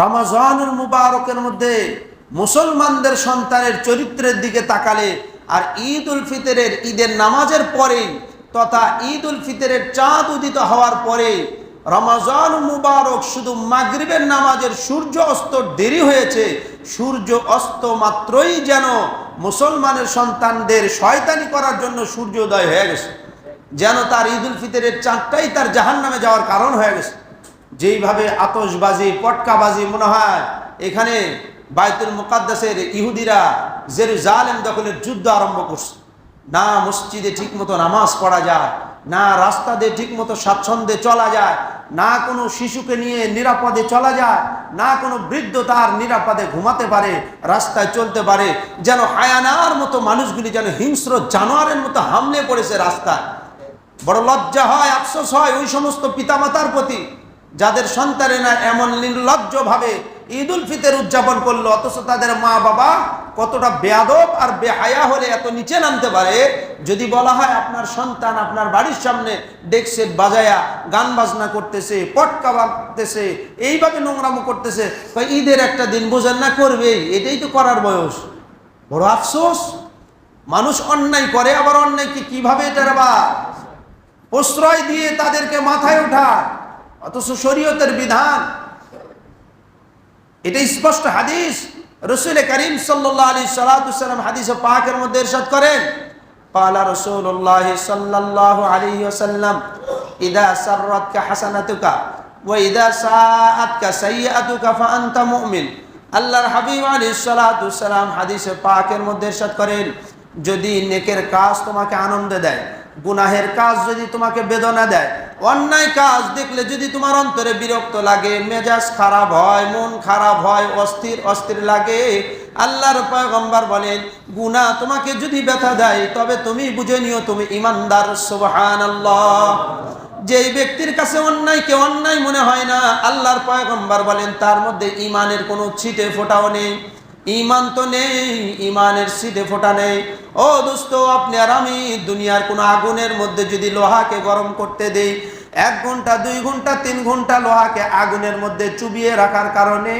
রমাজানুল মুবারকের মধ্যে মুসলমানদের সন্তানের চরিত্রের দিকে তাকালে আর ঈদ উল ফিতরের ঈদের নামাজের পরে তথা ঈদ উল ফিতরের চাঁদ উদিত হওয়ার পরে রমাজান মুবারক শুধু মাগরিবের নামাজের সূর্য অস্ত দেরি হয়েছে। সূর্য অস্ত মাত্রই যেন মুসলমানের সন্তানদের শয়তানি করার জন্য সূর্যোদয় হয়ে গেছে। যেন তার ঈদ উল ফিতরের চাঁদটাই তার জাহান নামে যাওয়ার কারণ হয়ে গেছে। যেইভাবে আতসবাজি পটকাবাজি মনে হয়, এখানে বাইতুল মুকাদ্দাসের ইহুদিরা জেরুজালেম দখলের যুদ্ধ আরম্ভ করছে। না মসজিদে ঠিকমতো নামাজ পড়া যায়, না রাস্তা দিয়ে ঠিকমতো স্বাচ্ছন্দ্যে চলা যায়, না কোনো শিশুকে নিয়ে নিরাপদে চলা যায়, না কোনো বৃদ্ধ তার নিরাপদে ঘুমাতে পারে, রাস্তায় চলতে পারে, যেন হায়ানার মতো মানুষগুলি যেন হিংস্র জানোয়ারের মতো হামলে পড়েছে রাস্তায়। বড় লজ্জা হয়, আফসোস হয় ওই সমস্ত পিতামাতার প্রতি। যাদের সন্তানেরা এমন নির্লজ্জভাবে ঈদ উল ফিতের উদযাপন করল, অথচ তাদের মা বাবা কতটা বেয়াদব আর বেহায়া হলে এত নিচে নামতে পারে? যদি বলা হয় আপনার সন্তান আপনার বাড়ির সামনে ডেক্সেট বাজায়া, গান বাজনা করতেছে, পটকা বাঁধতেছে এইভাবে নোংরামো করতেছে ঈদের একটা দিন বোঝেন না করবেই এটাই তো করার বয়স। বড় আফসোস। মানুষ অন্যায় করে, আবার অন্যায়কে কীভাবে এটার বা প্রশ্রয় দিয়ে তাদেরকে মাথায় ওঠায়? অথচ শরীয়তের বিধান। এটা স্পষ্ট হাদিস। রসুল করিম সাল্লাহ আলী সালাতাম হাদিস পাকের মধ্যে ইরশাদ করেন পালা রসুল্লাহ সাল্লাহ আলী ওসাল্লাম ইদা সাররাতকা আল্লাহর হাবিব সালাম হাদিসে পাকের মধ্যে করেন, যদি নেকের কাজ তোমাকে আনন্দ দেয় গুনাহের কাজ যদি তোমাকে বেদনা দেয়, অন্যায় কাজ দেখলে যদি তোমার অন্তরে বিরক্ত লাগে, মেজাজ খারাপ হয়, মন খারাপ হয়, অস্থির অস্থির লাগে, আল্লাহর পয়গম্বর বলেন, গুনাহ তোমাকে যদি ব্যথা দেয়, তবে তুমি বুঝে নিও তুমি ইমানদার, সুবহানাল্লাহ। যেই ব্যক্তির কাছে অন্যায় অন্যায়কে অন্যায় মনে হয় না, আল্লাহর পয়গম্বর বলেন, তার মধ্যে ইমানের কোনো ছিটে ফোটাও নেই। ইমান তো নেই ইমানের সিটে ফোটা নেই। ও দোস্ত, আপনি আর আমি দুনিয়ার কোনো আগুনের মধ্যে যদি লোহাকে গরম করতে দেই, এক ঘণ্টা, দুই ঘণ্টা, তিন ঘণ্টা লোহাকে আগুনের মধ্যে চুবিয়ে রাখার কারণে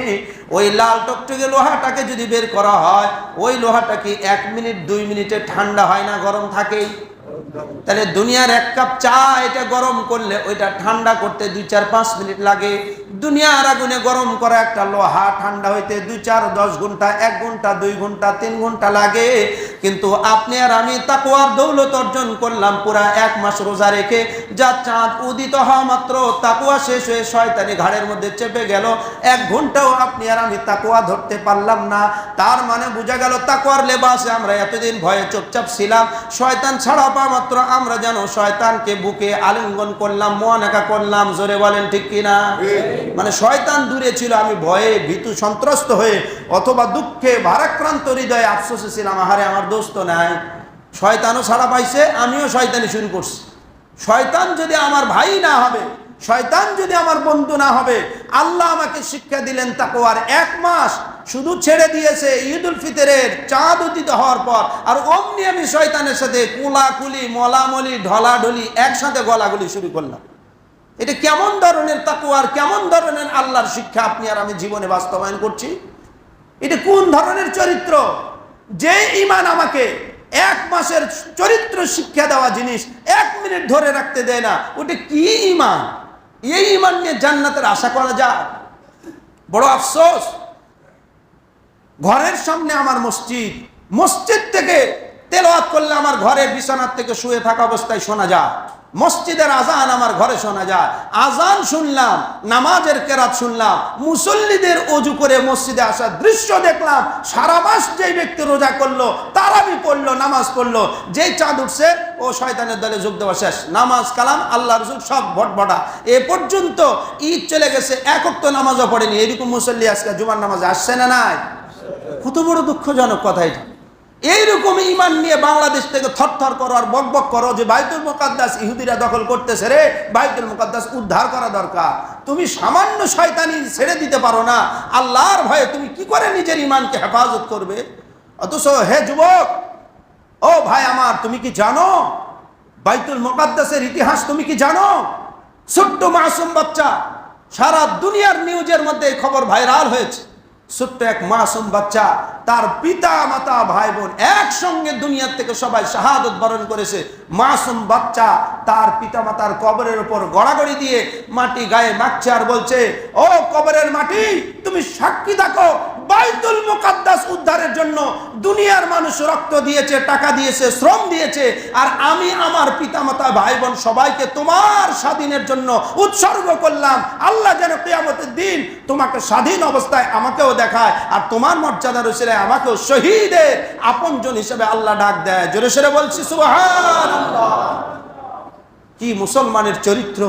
ওই লাল টকটকে লোহাটাকে যদি বের করা হয়, ওই লোহাটা কি এক মিনিট, দুই মিনিটে ঠান্ডা হয় না, গরম থাকেই তাহলে দুনিয়ার এক কাপ চা, এটা গরম করলে ওইটা ঠান্ডা করতে দুই, চার, পাঁচ মিনিট লাগে। দুনিয়ার আগুনে গরম করা একটা লোহা, ঠান্ডা হইতে দুই চার, দশ ঘণ্টা, এক ঘণ্টা, দুই ঘণ্টা, তিন ঘণ্টা লাগে। কিন্তু আপনি আর আমি তাকুয়ার দৌলত অর্জন করলাম পুরা এক মাস রোজা রেখে। যা চাঁদ উদিত হওয়া মাত্র তাকুয়া শেষ হয়ে শয়তানি ঘাড়ের মধ্যে চেপে গেল। এক ঘন্টাও আপনি আর আমি তাকুয়া ধরতে পারলাম না। তার মানে বোঝা গেল তাকুয়ার লেবাসে আমরা এতদিন ভয়ে চুপচাপ ছিলাম। শয়তান ছাড়া পাওয়া মাত্র আমরা যেন শয়তানকে বুকে আলিঙ্গন করলাম, মোয়ানাকা করলাম। জোরে বলেন ঠিক কিনা? মানে শয়তান দূরে ছিল, আমি ভয়ে ভীতু সন্ত্রস্ত হয়ে অথবা দুঃখে ভারাক্রান্ত হৃদয়ে আফসোসে ছিলাম আহারে আমার দোস্ত নাই। শয়তানও ছাড়া পাইছে, আমিও শয়তানি শুরু করছি। শয়তান যদি আমার ভাই না হবে, শয়তান যদি আমার বন্ধু না হবে, আল্লাহ আমাকে শিক্ষা দিলেন তাকোয়ার এক মাস শুধু ছেড়ে দিয়েছে ঈদ উল ফিতরের চাঁদ উদিত হওয়ার পর, আর অমনি আমি শয়তানের সাথে কুলাকুলি, মলামলি, ঢলাঢলি একসাথে গলাগুলি শুরু করলাম। এটা কেমন ধরনের তাকুয়ার কেমন ধরনের আল্লাহর শিক্ষা আপনি আর আমি জীবনে বাস্তবায়ন করছি? এটা কোন ধরনের চরিত্র? যে ইমান আমাকে এক মাসের চরিত্র শিক্ষা দেওয়া জিনিস এক মিনিট ধরে রাখতে দেয় না, ওটা কি ইমান এই ইমান নিয়ে জান্নাতের আশা করা যায়? বড় আফসোস। ঘরের সামনে আমার মসজিদ মসজিদ থেকে তেলাওয়াত করলে আমার ঘরের বিছানার থেকে শুয়ে থাকা অবস্থায় শোনা যায়। মসজিদের আজান আমার ঘরে শোনা যায়। আজান শুনলাম, নামাজের কেরাত শুনলাম, মুসল্লিদের অজু করে মসজিদে আসার দৃশ্য দেখলাম। সারা মাস যেই ব্যক্তি রোজা করল তারাবি পড়ল, নামাজ পড়ল। যেই চাঁদ উঠছে, ও শয়তানের দলে যোগ দেওয়া শেষ। নামাজ, কালাম, আল্লাহ রসুল সব ভটভটা। এ পর্যন্ত ঈদ চলে গেছে একক তো নামাজও পড়েনি। এরকম মুসল্লি আজকে জুমার নামাজে আসছে না নাই? কত বড় দুঃখজনক কথা এটা। এইরকম ইমান নিয়ে বাংলাদেশ থেকে থরথর করো আর বক বক করো যে বাইতুল মুকাদ্দাস ইহুদিরা দখল করতেছে রে, বাইতুল মুকাদ্দাস উদ্ধার করা দরকার। তুমি সামান্য শয়তানি ছেড়ে দিতে পারো না। আল্লাহর ভয়ে তুমি কি করে নিজের ইমানকে হেফাজত করবে? অথচ হে যুবক, ও ভাই আমার, তুমি কি জানো? বাইতুল মুকাদ্দাসের ইতিহাস তুমি কি জানো? ছোট্ট মাসুম বাচ্চা, সারা দুনিয়ার নিউজের মধ্যে এই খবর ভাইরাল হয়েছে। ছোট্ট এক মাসুম বাচ্চা তার পিতা, মাতা, ভাই, বোন একসঙ্গে দুনিয়ার থেকে সবাই শাহাদত বরণ করেছে। মাসুম বাচ্চা তার পিতা মাতার কবরের উপর গড়াগড়ি দিয়ে মাটি গায়ে মাখছে আর বলছে, ও কবরের মাটি, তুমি সাক্ষী থাকো বাইতুল মুকাদ্দাস উদ্ধারের জন্য দুনিয়ার মানুষ রক্ত দিয়েছে, টাকা দিয়েছে, শ্রম দিয়েছে, আর আমি আমার পিতামাতা ভাই বোন সবাইকে তোমার স্বাধীনের জন্য উৎসর্গ করলাম। আল্লাহ যেন কিয়ামতের দিন তোমাকে স্বাধীন অবস্থায় আমাকেও দেখায় আর তোমার মর্যাদা রয়েছে আমাকেও শহীদের আপনজন হিসেবে আল্লাহ ডাক দেয়। জোরে সরে বলছি, সুবহানাল্লাহ। কি মুসলমানের চরিত্র।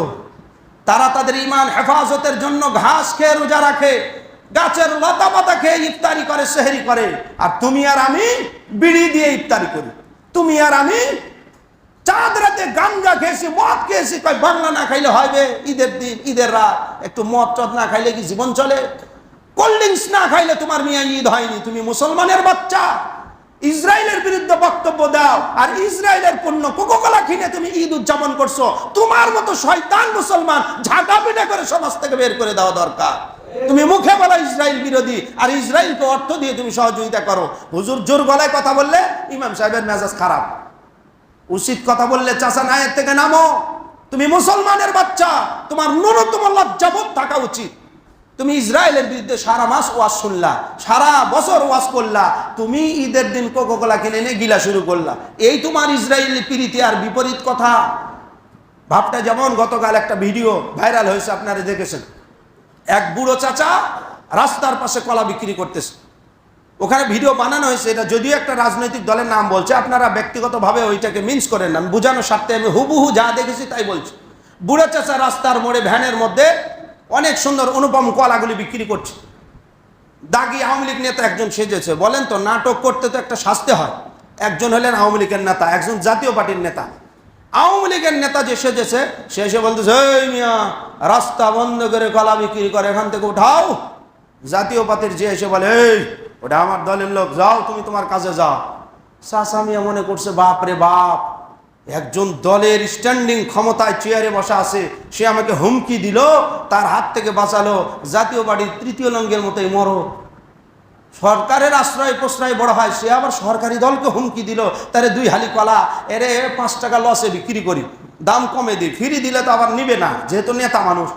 তারা তাদের ইমান হেফাজতের জন্য ঘাস খেয়ে রোজা রাখে। গাছের লতা পাতা খেয়ে ইফতারি করে, সেহেরি করে। আর তুমি আর আমি বিড়ি দিয়ে ইফতারি করি। তুমি আর আমি চাঁদ রাতে গাঞ্জা খেয়েছি, মদ খেয়েছি। কয়, বাংলা না খাইলে হবে ঈদের দিন, ঈদের রাত। একটু মদ চদ না খাইলে কি জীবন চলে? কোল্ড ড্রিঙ্কস না খাইলে তোমার মিয়া ঈদ হয়নি। তুমি মুসলমানের বাচ্চা। ইসরায়েলের বিরুদ্ধে বক্তব্য দাও। আর ইসরায়েলের পণ্য কোকোকোলা কিনে তুমি ঈদ উদযাপন করছ। তোমার মতো শয়তান মুসলমান ঝাঁটা পিটা করে সমাজ থেকে বের করে দেওয়া দরকার। তুমি মুখে বলা ইসরায়েল বিরোধী, আর ইসরায়েলকে অর্থ দিয়ে তুমি সহযোগিতা করো। হুজুর জোর গলায় কথা বললে ইমাম সাহেবের মেজাজ খারাপ। উচিত কথা বললে চাচা নায়ের থেকে নামো। তুমি মুসলমানের বাচ্চা, তোমার ন্যূনতম লজ্জাবোধ থাকা উচিত। তুমি ইসরায়েলের বিরুদ্ধে সারা মাস ওয়াজ শুনলা, সারা বছর ওয়াজ করলা, তুমি ঈদের দিন কোকোকোলা কিনে এনে গিলা শুরু করলা। এই তোমার ইসরায়েলি প্রীতি আর বিপরীত কথা। ভাবটা যেমন গতকাল একটা ভিডিও ভাইরাল হয়েছে, আপনারা দেখেছেন। এক বুড়ো চাচা রাস্তার পাশে কলা বিক্রি করতেছে। ওখানে ভিডিও বানানো হয়েছে, এটা যদিও একটা রাজনৈতিক দলের নাম বলছে, আপনারা ব্যক্তিগতভাবে ওইটাকে মিন্স করেন না, বোঝানোর স্বার্থে আমি হুবহু যা দেখেছি তাই বলছি। বুড়ো চাচা রাস্তার মোড়ে, ভ্যানের মধ্যে অনেক সুন্দর অনুপম কলাগুলি বিক্রি করছে। দাগি আওয়ামী লীগ নেতা একজন সেজেছে, বলেন তো, নাটক করতে তো একটা শাস্তি হয়। একজন হলেন আওয়ামী লীগের নেতা, একজন জাতীয় পার্টির নেতা। আওয়ামী লীগের নেতা যে সেজেছে, সে এসে বলতেছে মিয়া রাস্তা বন্ধ করে কলা বিক্রি করে, এখান থেকে উঠাও। জাতীয় পার্টির যে এসে বলে, এই, ওটা আমার দলের লোক, যাও তুমি তোমার কাজে যাও। চাষা মিয়া মনে করছে, বাপ রে বাপ, একজন দলের স্ট্যান্ডিং ক্ষমতায় চেয়ারে বসা আছে, সে আমাকে হুমকি দিল, তার হাত থেকে বাঁচালো, জাতীয় বাড়ির তৃতীয় লঙ্গের মতোই মরো। সরকারের আশ্রয় প্রশ্রয় বড় হয়, সে আবার সরকারি দলকে হুমকি দিল, তারে দুই হালি কলা, এরে পাঁচ টাকা লসে বিক্রি করি। দাম কমে দিই, ফিরি দিলে তো আবার নিবে না, যেহেতু নেতা মানুষ।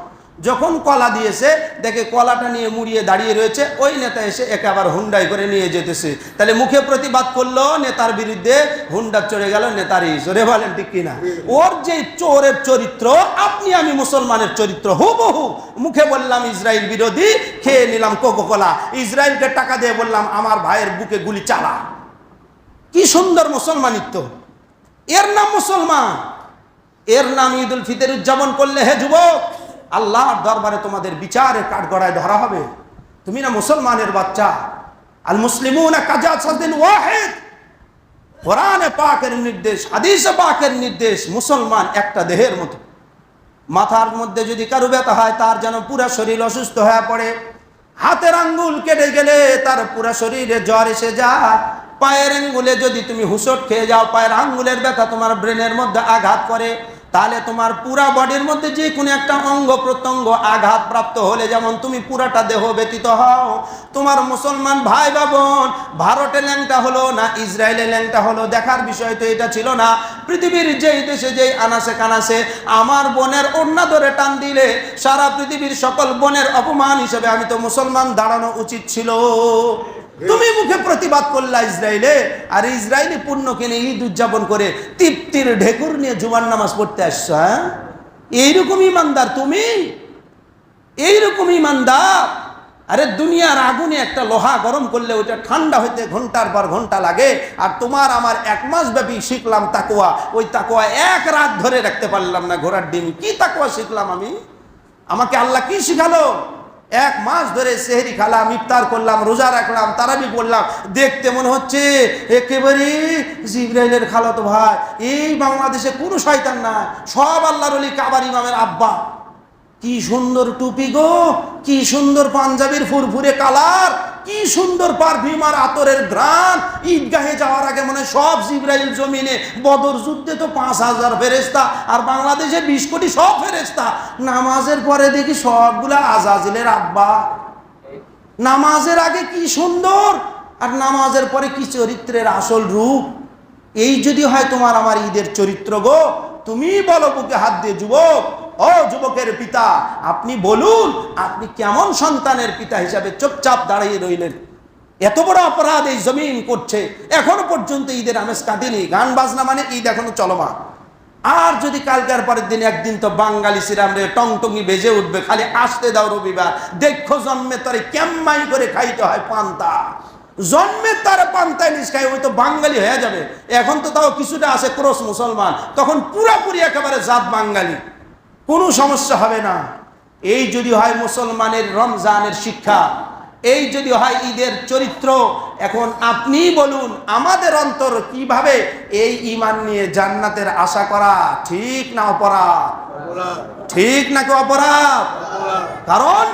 যখন কলা দিয়েছে দেখে কলাটা নিয়ে মুড়িয়ে দাঁড়িয়ে রয়েছে, ওই নেতা এসে একে আবার হুন্ডাই করে নিয়ে যেতেছে। তাহলে মুখে প্রতিবাদ করল নেতার বিরুদ্ধে, হুন্ডা চড়ে গেল নেতারই জোরে বলেন ঠিক কিনা ওর যে চোরের চরিত্র, আপনি আমি মুসলমানের চরিত্র, হুবহু। মুখে বললাম ইসরায়েল বিরোধী, খেয়ে নিলাম কোকো কোলা। ইসরায়েলকে টাকা দিয়ে বললাম, আমার ভাইয়ের বুকে গুলি চালা। কি সুন্দর মুসলমানিত্ব। এর নাম মুসলমান। এর নাম ঈদ উল ফিতর উদযাপন করলে হে যুবক, আল্লাহর দরবারে তোমাদের বিচারের কাঠগড়ায় ধরা হবে। তুমি না মুসলমানের বাচ্চা। আল মুসলিমুন কাজা পাকের নির্দেশ, হাদিসে পাকের নির্দেশ, মুসলমান একটা দেহের মতো। মাথার মধ্যে যদি কারও ব্যথা হয়, তার যেন পুরা শরীর অসুস্থ হয়ে পড়ে। হাতের আঙ্গুল কেটে গেলে তার পুরা শরীরে জ্বর এসে যায়। পায়ের আঙ্গুলে যদি তুমি হুসট খেয়ে যাও, পায়ের আঙ্গুলের ব্যথা তোমার ব্রেনের মধ্যে আঘাত করে। তাহলে তোমার পুরা বডির মধ্যে যে কোনো একটা অঙ্গ প্রত্যঙ্গ আঘাত প্রাপ্ত হলে, যেমন তুমি পুরাটা দেহ ব্যতীত হও, তোমার মুসলমান ভাই বা বোন, ভারতে ল্যাংটা হলো না ইসরায়েলে ল্যাংটা হলো, দেখার বিষয় তো এটা ছিল না। পৃথিবীর যেই দেশে যেই আনাসে কানাসে, আমার বোনের অন্যা ধরে টান দিলে সারা পৃথিবীর সকল বোনের অপমান হিসেবে আমি তো মুসলমান দাঁড়ানো উচিত ছিল। তুমি মুখে প্রতিবাদ করলা ইসরায়েলে আর ইসরায়েলি পূর্ণ কিনে ঈদ উদযাপন করে তৃপ্তির ঢেকুর নিয়ে জুমার নামাজ পড়তে আসছো হ্যাঁ? এইরকম ইমানদার তুমি? এইরকম ইমানদার? আরে দুনিয়ার আগুনে একটা লোহা গরম করলে ওইটা ঠান্ডা হইতে ঘণ্টার পর ঘণ্টা লাগে, আর তোমার আমার এক মাস ব্যাপী শিখলাম তাকুয়া ওই তাকুয়া এক রাত ধরে রাখতে পারলাম না ঘোড়ার ডিম। কি তাকুয়া শিখলাম আমি? আমাকে আল্লাহ কি শিখালো? এক মাস ধরে সেহরি খালাম, ইফতার করলাম, রোজা রাখলাম, তারাবি বললাম দেখতে মনে হচ্ছে একেবারে জিব্রাইলের খালাতো ভাই। এই বাংলাদেশে কোনো শয়তান না, সব আল্লাহর অলি কাবার ইমামের আব্বা। কি সুন্দর টুপি গো, কি সুন্দর পাঞ্জাবির ফুরফুরে কালার। কি সুন্দর পারফিউম আর আতরের ঘ্রাণ ঈদগাহে যাওয়ার আগে মনে সব জিব্রাইল জমিনে বদর যুদ্ধে তো পাঁচ হাজার ফেরেস্তা আর বাংলাদেশে বিশ কোটি সব ফেরেস্তা নামাজের পরে দেখি সবগুলা আজাজিলের আব্বা। নামাজের আগে কি সুন্দর, আর নামাজের পরে কি চরিত্রের আসল রূপ। এই যদি হয় তোমার আমার ঈদের চরিত্র গো তুমি বলো বুকে হাত দিয়ে, যুবক। ও যুবকের পিতা, আপনি বলুন, আপনি কেমন সন্তানের পিতা হিসাবে চুপচাপ দাঁড়িয়ে রইলেন? এত বড় অপরাধ এই জমিন করছে, এখনও পর্যন্ত ঈদের আমেজ কাটেনি গান বাজনা মানে ঈদ এখনও চলমান। আর যদি কালকার পরের দিন একদিন তো বাঙালি রে টংটঙ্গি বেজে উঠবে, খালি আসতে দাও রবিবার। দেখো জন্মে তরে কেম্মাই করে খাইতে হয় পান্তা। জন্মের তারা পান্তায় নিস খাই ওই তো বাঙালি হয়ে যাবে। এখন তো তাও কিছুটা আছে ক্রোশ মুসলমান। তখন পুরাপুরি একেবারে জাত বাঙালি। কোনো সমস্যা হবে না। এই যদি হয় মুসলমানের রমজানের শিক্ষা, এই যদি হয় ঈদের চরিত্র, এখন আপনি বলুন, আমাদের অন্তর কীভাবে এই ইমান নিয়ে জান্নাতের আশা করা ঠিক না অপরাধ? ঠিক না নাকি অপরাধ? কারণ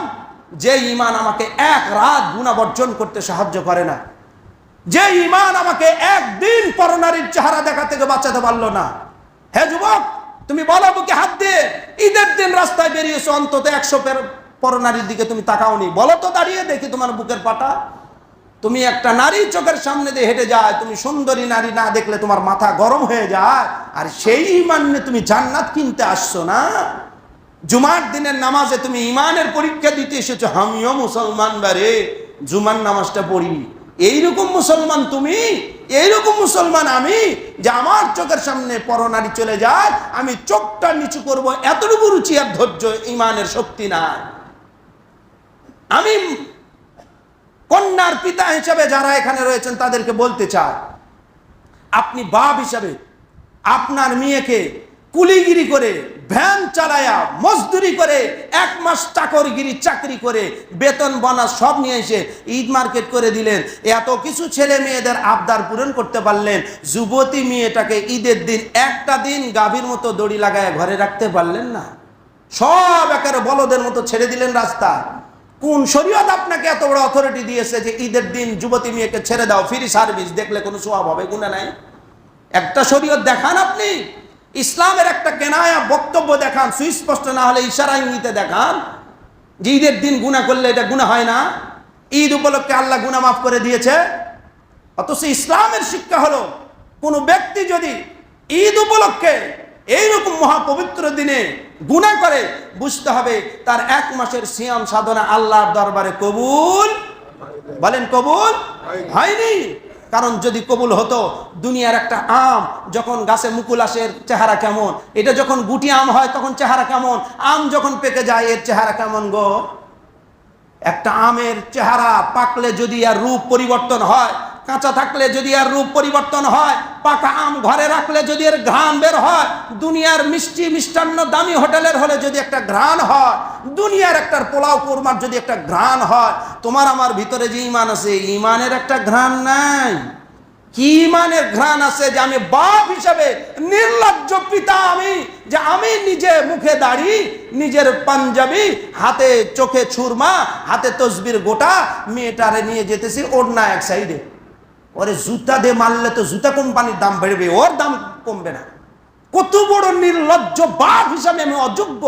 যে ইমান আমাকে এক রাত গুণা বর্জন করতে সাহায্য করে না, যে ইমান আমাকে একদিন পরনারীর চেহারা দেখা থেকে বাঁচাতে পারল না। হে যুবক তুমি বলো বুকে হাত দিয়ে ঈদের দিন রাস্তায় বেরিয়েছো, অন্তত একশো পরনারীর দিকে তুমি তাকাওনি। বলো তো দাঁড়িয়ে দেখি তোমার বুকের পাটা। তুমি একটা নারী চোখের সামনে দিয়ে হেঁটে যায়, তুমি সুন্দরী নারী না দেখলে তোমার মাথা গরম হয়ে যায়। আর সেই ইমান তুমি জান্নাত কিনতে আসছো না? জুমার দিনের নামাজে তুমি ইমানের পরীক্ষা দিতে এসেছ আমিও মুসলমান বারে, জুমার নামাজটা পড়ি। এইরকম মুসলমান তুমি? এইরকম মুসলমান আমি যে আমার চোখের সামনে পরনারী চলে যায়, আমি চোখটা নিচু করব, এতটুকু রুচি আর ধৈর্য ইমানের শক্তি নাই। আমি কন্যার পিতা হিসাবে যারা এখানে রয়েছেন তাদেরকে বলতে চাই, আপনি বাপ হিসাবে আপনার মেয়েকে কুলিগিরি করে ভ্যান চালায়া মজদুরি করে এক মাস চাকরগিরি, চাকরি করে বেতন, বোনাস সব নিয়ে এসে ঈদ মার্কেট করে দিলেন। এত কিছু ছেলে মেয়েদের আবদার পূরণ করতে পারলেন। যুবতী মেয়েটাকে ঈদের দিন একটা দিন গাভীর মতো দড়ি লাগায় ঘরে রাখতে পারলেন না। সব একেবারে বলদের মতো ছেড়ে দিলেন রাস্তা। কোন শরীয়ত আপনাকে এত বড় অথরিটি দিয়েছে যে ঈদের দিন যুবতী মেয়েকে ছেড়ে দাও ফ্রি সার্ভিস দেখলে কোনো সোয়াব হবে, গুণা নাই? একটা শরীয়ত দেখান আপনি। ইসলামের একটা কেনায়া বক্তব্য দেখান, সুস্পষ্ট না হলে ইশারা ইঙ্গিতে দেখান, যে ঈদের দিন গুণা করলে এটা গুণা হয় না। ঈদ উপলক্ষে আল্লাহ গুণা মাফ করে দিয়েছে। অথচ ইসলামের শিক্ষা হলো, কোনো ব্যক্তি যদি ঈদ উপলক্ষে এইরকম মহাপবিত্র দিনে গুণা করে, বুঝতে হবে তার এক মাসের সিয়াম সাধনা আল্লাহর দরবারে কবুল। বলেন কবুল? হয়নি। কারণ যদি কবুল হতো, দুনিয়ার একটা আম যখন গাছে মুকুল আসে চেহারা কেমন? এটা যখন গুটি আম হয়, তখন চেহারা কেমন? আম যখন পেকে যায়, এর চেহারা কেমন গো? একটা আমের চেহারা পাকলে যদি আর রূপ পরিবর্তন হয় কাঁচা থাকলে যদি আর রূপ পরিবর্তন হয়, পাকা আম ঘরে রাখলে যদি এর ঘ্রাণ বের হয়, দুনিয়ার মিষ্টি মিষ্টান্ন দামি হোটেলের হলে যদি একটা ঘ্রাণ হয়, দুনিয়ার একটা পোলাও কোরমার যদি একটা ঘ্রাণ হয়, তোমার আমার ভিতরে যে ইমান আছে ইমানের একটা ঘ্রাণ নাই। কি ইমানের ঘ্রাণ আছে যে আমি বাপ হিসাবে নির্লজ্জ পিতা আমি, যে আমি নিজে মুখে দাড়ি, নিজের পাঞ্জাবি, হাতে চোখে ছুরমা, হাতে তসবির গোটা, মেয়েটারে নিয়ে যেতেছি ওড়না এক সাইডে। ওরে জুতা দিয়ে মারলে তো জুতা কোম্পানির দাম বেড়বে, ওর দাম কমবে না। কত বড় নির্লজ্জ বাপ হিসাবে আমি অযোগ্য।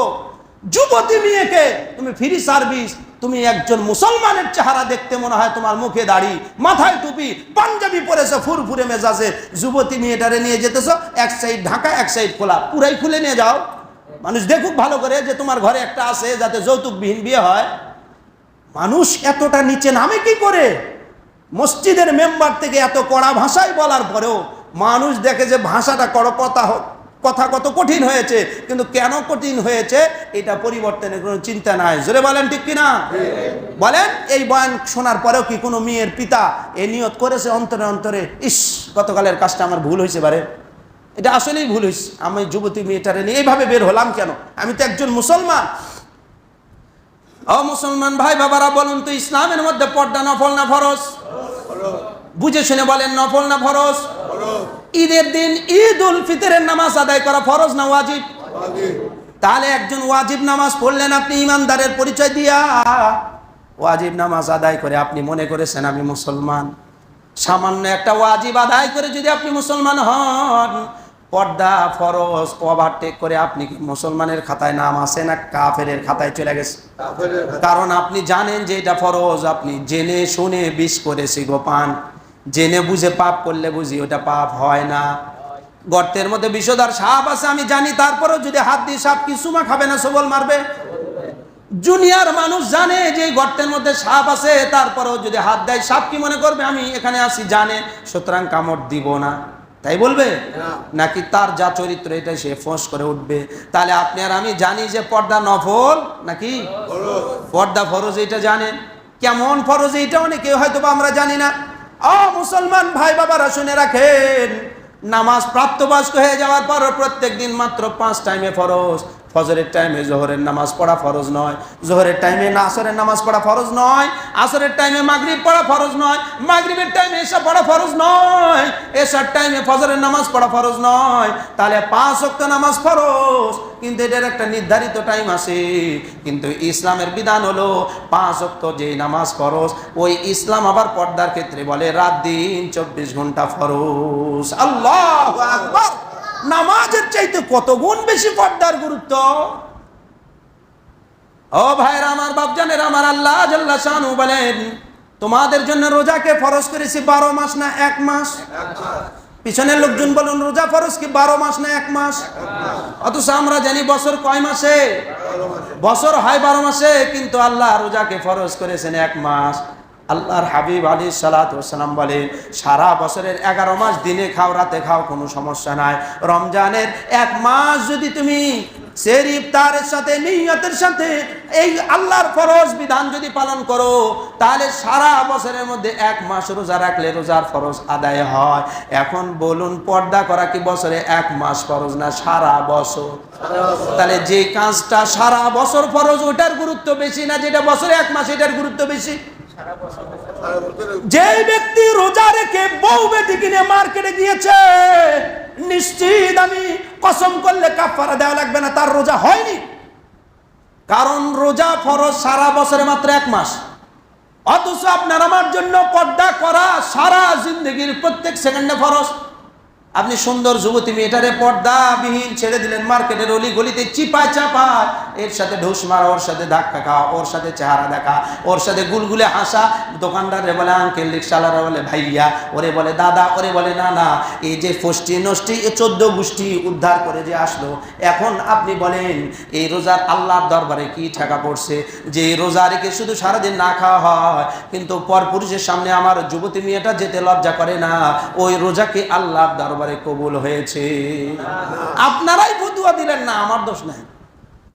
যুবতী মেয়েকে তুমি ফ্রি সার্ভিস তুমি একজন মুসলমানের চেহারা দেখতে মনে হয় তোমার মুখে দাড়ি, মাথায় টুপি, পাঞ্জাবি পরেছো, ফুরফুরে মেজাজে। যুবতী মেয়েটারে নিয়ে যেতেছো, এক সাইড ঢাকা, এক সাইড খোলা। পুরাই খুলে নিয়ে যাও। মানুষ দেখুক ভালো করে যে তোমার ঘরে একটা আছে যাতে যৌতুকবিহীন বিয়ে হয়। মানুষ এতটা নিচে নামে কি করে? মসজিদের মেম্বার থেকে এত কড়া ভাষায় বলার পরেও মানুষ দেখে যে ভাষাটা কড় কথা কথা কত কঠিন হয়েছে, কিন্তু কেন কঠিন হয়েছে এটা পরিবর্তনের কোনো চিন্তা নাই। জোরে বলেন ঠিক কিনা? বলেন, এই বয়ান শোনার পরেও কি কোনো মেয়ের পিতা এ নিয়ত করেছে অন্তরে অন্তরে? ইস, গতকালের কাজটা আমার ভুল হয়েছে বারে। এটা আসলেই ভুল হয়েছে। আমি যুবতী মেয়েটারে নিয়ে এইভাবে বের হলাম কেন? আমি তো একজন মুসলমান। ও মুসলমান ভাই বাবারা, বলুন তো ইসলামের মধ্যে পর্দা নফল না ফরজ? বুঝে শুনে বলেন, নফল না ফরজ? ঈদের দিন ঈদ উল ফিতরের নামাজ আদায় করা ফরজ না ওয়াজিব? তাহলে একজন ওয়াজিব নামাজ পড়লেন আপনি ইমানদারের পরিচয় দিয়া। ওয়াজিব নামাজ আদায় করে আপনি মনে করেছেন আমি মুসলমান। সামান্য একটা ওয়াজিব আদায় করে যদি আপনি মুসলমান হন পর্দা ফরজ ওভারটেক করে আপনি কি মুসলমানের খাতায় নাম আছে না কাফেরের খাতায় চলে গেছে? কারণ আপনি জানেন যে এটা ফরজ আপনি জেনে শুনে বিষ করেছি গোপান জেনে বুঝে পাপ করলে বুঝি ওটা পাপ হয় না। গর্তের মধ্যে বিষধর সাপ আছে আমি জানি তারপরেও যদি হাত দিয়ে সাপ কি সুমা খাবে না সবল মারবে? জুনিয়র মানুষ জানে যে গর্তের মধ্যে সাপ আছে তারপরেও যদি হাত দেয় সাপ কি মনে করবে? আমি এখানে আসি জানে। সুতরাং কামড় দিব না। তাই বলবে? নাকি তার যা চরিত্র এটাই সে ফোঁস করে উঠবে? তাহলে আপনি আর আমি জানি যে পর্দা নফল নাকি? পর্দা ফরজ এটা জানেন। কেমন ফরজ এটা অনেকে হয়তো বা আমরা জানি না। ও মুসলমান ভাই বাবারা শুনে রাখেন নামাজ প্রাপ্তবয়স্ক হয়ে যাওয়ার পর প্রত্যেক দিন মাত্র পাঁচ টাইমে ফরজ। ফজরের টাইমে জোহরের নামাজ পড়া ফরজ নয়। জোহরের টাইমে না আসরের নামাজ পড়া ফরজ নয়। আসরের টাইমে মাগরিব পড়া ফরজ নয়। মাগরিবের টাইমে এসা পড়া ফরজ নয়। এসার টাইমে ফজরের নামাজ পড়া ফরজ নয়। তাহলে পাঁচ ওয়াক্ত নামাজ ফরজ। কিন্তু এটার একটা নির্ধারিত টাইম আছে। কিন্তু ইসলামের বিধান হলো পাঁচ ওয়াক্ত যে নামাজ ফরজ, ওই ইসলাম আবার পর্দার ক্ষেত্রে বলে, রাত দিন চব্বিশ ঘণ্টা ফরজ। আল্লাহ আকবার। নামাজের চাইতে কত গুণ বেশি পর্দার গুরুত্ব? ও ভাইরা, আমার বাপজানের, আমার আল্লাহ জাল্লা শানু বলেন, তোমাদের জন্য রোজাকে ফরজ করেছি বারো মাস না এক মাস? পিছনের লোকজন বলুন, রোজা ফরজ কি বারো মাস না এক মাস? অথচ আমরা জানি বছর কয় মাসে? বছর হয় বারো মাসে, কিন্তু আল্লাহ রোজাকে ফরজ করেছেন এক মাস। আল্লাহর হাবিব আলী সালাতাম বলেন, সারা বছরের এগারো মাস দিনে খাও, রাতে খাও, কোনো সমস্যা নাই। রমজানের এক মাস যদি তুমি সের ইফতারের সাথে, নিয়তের সাথে, এই আল্লাহর ফরজ বিধান যদি পালন করো, তাহলে সারা বছরের মধ্যে এক মাস রোজা রাখলে রোজার ফরজ আদায় হয়। এখন বলুন, পর্দা করা কি বছরে এক মাস ফরজ না সারা বছর? তাহলে যে কাজটা সারা বছর ফরজ, ওটার গুরুত্ব বেশি না যেটা বছরে এক মাস, এটার গুরুত্ব বেশি? যে ব্যক্তি রোজা রেখে বউ বেটি কিনে মার্কেটে গিয়েছে, নিশ্চিত আমি কসম করলে কাফারা দেওয়া লাগবে না, তার রোজা হয়নি। কারণ রোজা ফরজ সারা বছরে মাত্র এক মাস। অথচ আপনার আমার জন্য পর্দা করা সারা জিন্দগির প্রত্যেক সেকেন্ডে ফরজ। আপনি সুন্দর যুবতী মেয়েটারে পর্দাবিহীন ছেড়ে দিলেন, মার্কেটের অলি গলিতে চিপায় চাপায়। এর সাথে ঢুস মারা, ওর সাথে ধাক্কা খাওয়া, ওর সাথে চেহারা দেখা, ওর সাথে গুলগুলে হাসা। দোকানদারে বলে, আঙ্কেল রিক্সাওয়ালারা বলে, ভাইয়া। ওরে বলে, দাদা। ওরে বলে, না না। এই যে ফষ্টি নষ্টি, এ চোদ্দ গোষ্ঠী উদ্ধার করে যে আসলো। এখন আপনি বলেন, এই রোজার আল্লাহর দরবারে কি ঠেকা পড়ছে? যে এই রোজা রেখে শুধু সারাদিন না খাওয়া হয়, কিন্তু পর পুরুষের সামনে আমার যুবতী মেয়েটা যেতে লজ্জা করে না। ওই রোজাকে আল্লাহর দরবারে কবুল হয়েছে। আপনারাই ফতুয়া দিলেন না আমার দোষ নাই।